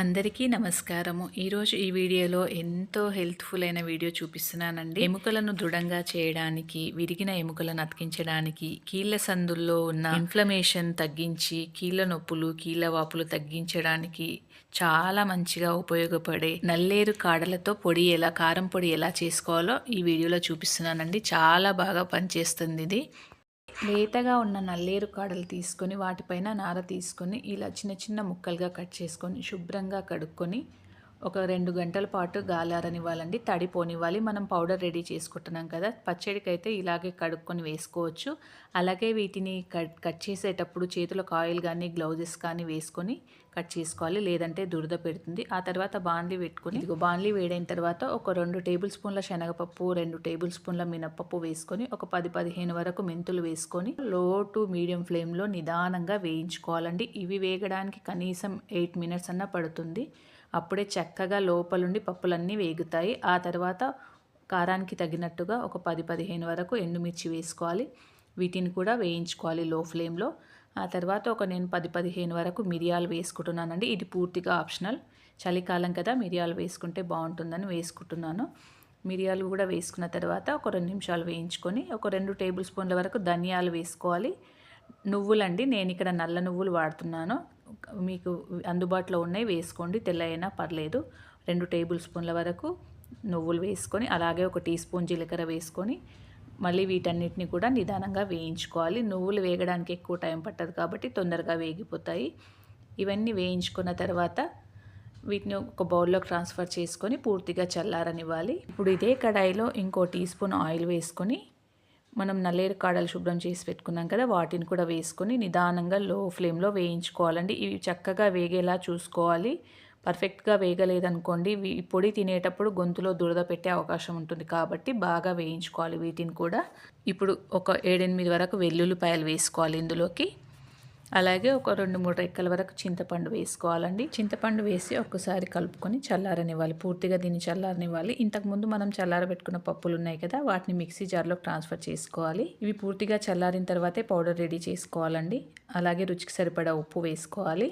అందరికీ నమస్కారము. ఈరోజు ఈ వీడియోలో ఎంతో హెల్త్ఫుల్ అయిన వీడియో చూపిస్తున్నానండి. ఎముకలను దృఢంగా చేయడానికి విరిగిన ఎముకలను అతికించడానికి కీళ్ళ సందుల్లో ఉన్న ఇన్ఫ్లమేషన్ తగ్గించి కీళ్ళ నొప్పులు కీళ్ళ వాపులు తగ్గించడానికి చాలా మంచిగా ఉపయోగపడే నల్లేరు కాడలతో పొడి ఎలా కారం పొడి ఎలా చేసుకోవాలో ఈ వీడియోలో చూపిస్తున్నానండి. చాలా బాగా పనిచేస్తుంది ఇది. లేతగా ఉన్న నల్లేరు కాడలు తీసుకొని వాటిపైన నార తీసుకొని ఇలా చిన్న చిన్న ముక్కలుగా కట్ చేసుకొని శుభ్రంగా కడుక్కొని ఒక రెండు గంటల పాటు గాలారనివ్వాలండి. తడి పోనివ్వాలి. మనం పౌడర్ రెడీ చేసుకుంటున్నాం కదా. పచ్చడికైతే ఇలాగే కడుక్కొని వేసుకోవచ్చు. అలాగే వీటిని కట్ కట్ చేసేటప్పుడు చేతులకు ఆయిల్ కానీ గ్లౌజెస్ కానీ వేసుకొని కట్ చేసుకోవాలి. లేదంటే దురద పెడుతుంది. ఆ తర్వాత బాండ్లీ పెట్టుకొని ఇదిగో బాండ్లీ వేడైన తర్వాత ఒక రెండు టేబుల్ స్పూన్ల శనగపప్పు రెండు టేబుల్ స్పూన్ల మినపప్పు వేసుకొని ఒక పది పదిహేను వరకు మెంతులు వేసుకొని లో టు మీడియం ఫ్లేమ్లో నిదానంగా వేయించుకోవాలండి. ఇవి వేగడానికి కనీసం ఎయిట్ మినిట్స్ అన్న పడుతుంది. అప్పుడే చక్కగా లోపలుండి పప్పులన్నీ వేగుతాయి. ఆ తర్వాత కారానికి తగినట్టుగా ఒక పది పదిహేను వరకు ఎండుమిర్చి వేసుకోవాలి. వీటిని కూడా వేయించుకోవాలి లో ఫ్లేమ్లో. ఆ తర్వాత ఒక నేను పది పదిహేను వరకు మిరియాలు వేసుకుంటున్నానండి. ఇది పూర్తిగా ఆప్షనల్. చలికాలం కదా మిరియాలు వేసుకుంటే బాగుంటుందని వేసుకుంటున్నాను. మిరియాలు కూడా వేసుకున్న తర్వాత ఒక రెండు నిమిషాలు వేయించుకొని ఒక రెండు టేబుల్ స్పూన్ల వరకు ధనియాలు వేసుకోవాలి. నువ్వులండి నేను ఇక్కడ నల్ల నువ్వులు వాడుతున్నాను. మీకు అందుబాటులో ఉన్నాయి వేసుకోండి. తెల్ల అయినా పర్లేదు. రెండు టేబుల్ స్పూన్ల వరకు నువ్వులు వేసుకొని అలాగే ఒక టీ స్పూన్ జీలకర్ర వేసుకొని మళ్ళీ వీటన్నిటిని కూడా నిదానంగా వేయించుకోవాలి. నువ్వులు వేగడానికి ఎక్కువ టైం పట్టదు కాబట్టి తొందరగా వేగిపోతాయి. ఇవన్నీ వేయించుకున్న తర్వాత వీటిని ఒక బౌల్లోకి ట్రాన్స్ఫర్ చేసుకొని పూర్తిగా చల్లారనివ్వాలి. ఇప్పుడు ఇదే కడాయిలో ఇంకో టీ స్పూన్ ఆయిల్ వేసుకొని మనం నల్లేరు కాడలు శుభ్రం చేసి పెట్టుకున్నాం కదా వాటిని కూడా వేసుకొని నిదానంగా లో ఫ్లేమ్లో వేయించుకోవాలండి. ఇవి చక్కగా వేగేలా చూసుకోవాలి. పర్ఫెక్ట్గా వేగలేదనుకోండి ఈ పొడి తినేటప్పుడు గొంతులో దురద పెట్టే అవకాశం ఉంటుంది కాబట్టి బాగా వేయించుకోవాలి వీటిని కూడా. ఇప్పుడు ఒక ఏడెనిమిది వరకు వెల్లుల్లిపాయలు వేసుకోవాలి ఇందులోకి. అలాగే ఒక రెండు మూడు రెక్కల వరకు చింతపండు వేసుకోవాలండి. చింతపండు వేసి ఒక్కసారి కలుపుకొని చల్లారనివ్వాలి. పూర్తిగా దీన్ని చల్లారనివ్వాలి. ఇంతకుముందు మనం చల్లారబెట్టుకున్న పప్పులు ఉన్నాయి కదా వాటిని మిక్సీ జార్లోకి ట్రాన్స్ఫర్ చేసుకోవాలి. ఇవి పూర్తిగా చల్లారిన తర్వాతే పౌడర్ రెడీ చేసుకోవాలండి. అలాగే రుచికి సరిపడా ఉప్పు వేసుకోవాలి.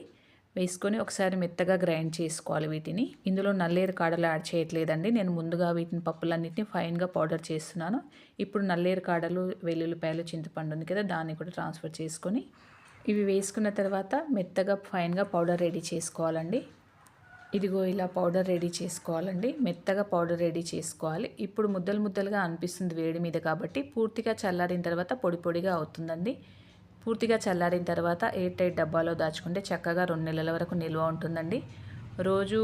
వేసుకొని ఒకసారి మెత్తగా గ్రైండ్ చేసుకోవాలి వీటిని. ఇందులో నల్లేరు కాడలు యాడ్ చేయట్లేదండి. నేను ముందుగా వీటిని పప్పులన్నింటినీ ఫైన్గా పౌడర్ చేస్తున్నాను. ఇప్పుడు నల్లేరు కాడలు వెల్లుల్లిపాయలు చింతపండు ఉంది కదా దాన్ని కూడా ట్రాన్స్ఫర్ చేసుకొని ఇవి వేసుకున్న తర్వాత మెత్తగా ఫైన్గా పౌడర్ రెడీ చేసుకోవాలండి. ఇదిగో ఇలా పౌడర్ రెడీ చేసుకోవాలండి. మెత్తగా పౌడర్ రెడీ చేసుకోవాలి. ఇప్పుడు ముద్దలు ముద్దలుగా అనిపిస్తుంది వేడి మీద కాబట్టి పూర్తిగా చల్లారిన తర్వాత పొడి పొడిగా అవుతుందండి. పూర్తిగా చల్లారిన తర్వాత ఎయిర్ టైట్ డబ్బాలో దాచుకుంటే చక్కగా రెండు నెలల వరకు నిల్వ ఉంటుందండి. రోజు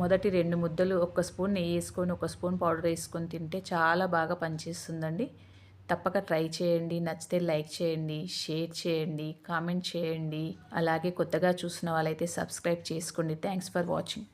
మొదటి రెండు ముద్దలు ఒక స్పూన్ నెయ్యి వేసుకొని ఒక స్పూన్ పౌడర్ వేసుకొని తింటే చాలా బాగా పనిచేస్తుందండి. తప్పక ట్రై చేయండి నచ్చితే లైక్ చేయండి షేర్ చేయండి కామెంట్ చేయండి. అలాగే కొత్తగా చూసిన వాళ్ళైతే సబ్స్క్రైబ్ చేసుకోండి. Thanks for watching.